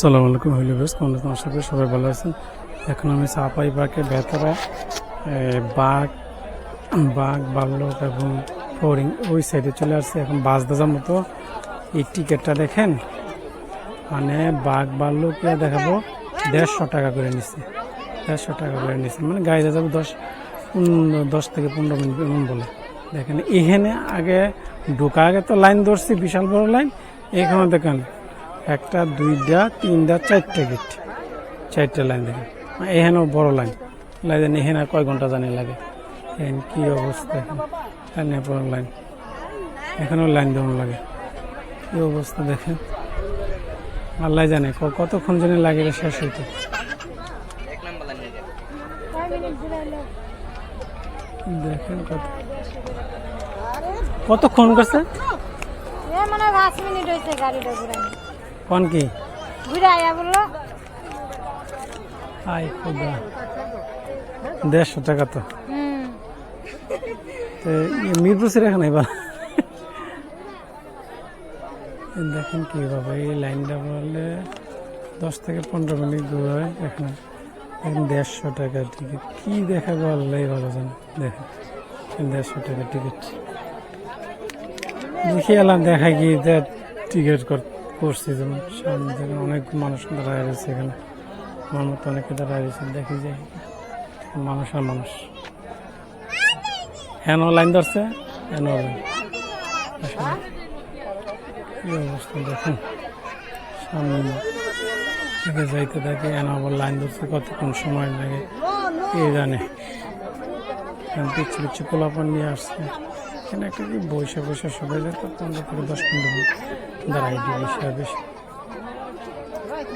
সালাম আলাইকুম হইল বেশ কেমন আছেন? সবাই ভালো আছেন। এখন আমি চাপাই পাকে ভেতরে বাঘ বাঘ, বাল্লক এবং ফরিং ওই সাইডে চলে আসছে। এখন বাস দাজার মতো এই টিকিটটা দেখেন। মানে বাঘ বাল্লকে দেখাবো, দেড়শো টাকা করে নিচ্ছে দেড়শো টাকা করে নিচ্ছে মানে গাড়িতে যাব দশ দশ থেকে পনেরো মিনিট এমন বলে। দেখেন, এখানে আগে ঢোকা আগে তো লাইন ধরছি, বিশাল বড় লাইন। এখানে দেখেন একটা, দুইটা, তিনটা, চারটা গেট। চারটা লাইন দেখেন। এখানেও বড় লাইন। লাইন এখানে কয় ঘণ্টা জানি লাগে। এখানে কি অবস্থা এখন? বড় লাইন। এখানেও লাইন দেওয়ানো লাগে। কি অবস্থা দেখেন? আল্লাহ জানে কতক্ষণ জানি লাগে শেষ হইতে। দেখেন কত কতক্ষণ করছে? মানে পাঁচ মিনিট হয়েছে কোন কি? ঘুরে আয়া বলল আই খুদা। দেড়শো টাকা তো। মিরপুর এখানে এবার দেখেন কি বাবা এই লাইনটা বললে দশ থেকে পনেরো মিনিট ঘুরে এখানে। এখন দেড়শো টাকা টিকিট কি দেখা আল্লাহ ভালো জানে। দেখেন দেড়শো টাকা টিকিট দেখি এলাম দেখা কি টিকিট করছি যেমন সামনে থেকে অনেক মানুষ দাঁড়ায় রয়েছে এখানে। আমার মতো অনেকে দাঁড়ায় রয়েছে, দেখি যে মানুষ আর মানুষ। হ্যাঁ লাইন ধরছে? হ্যাঁ আসলে অবস্থা দেখুন। সামনে থেকে যাইতে থাকে এন আবার লাইন ধরছে, কতক্ষণ সময় লাগে, কে জানে। পিচ্ছি পিচ্ছি পোলাপান নিয়ে আসছে। এখানে একটা বসে বসে সবাই যেত পনেরো থেকে দশ মিনিট দাঁড়াই দিয়ে বেশি।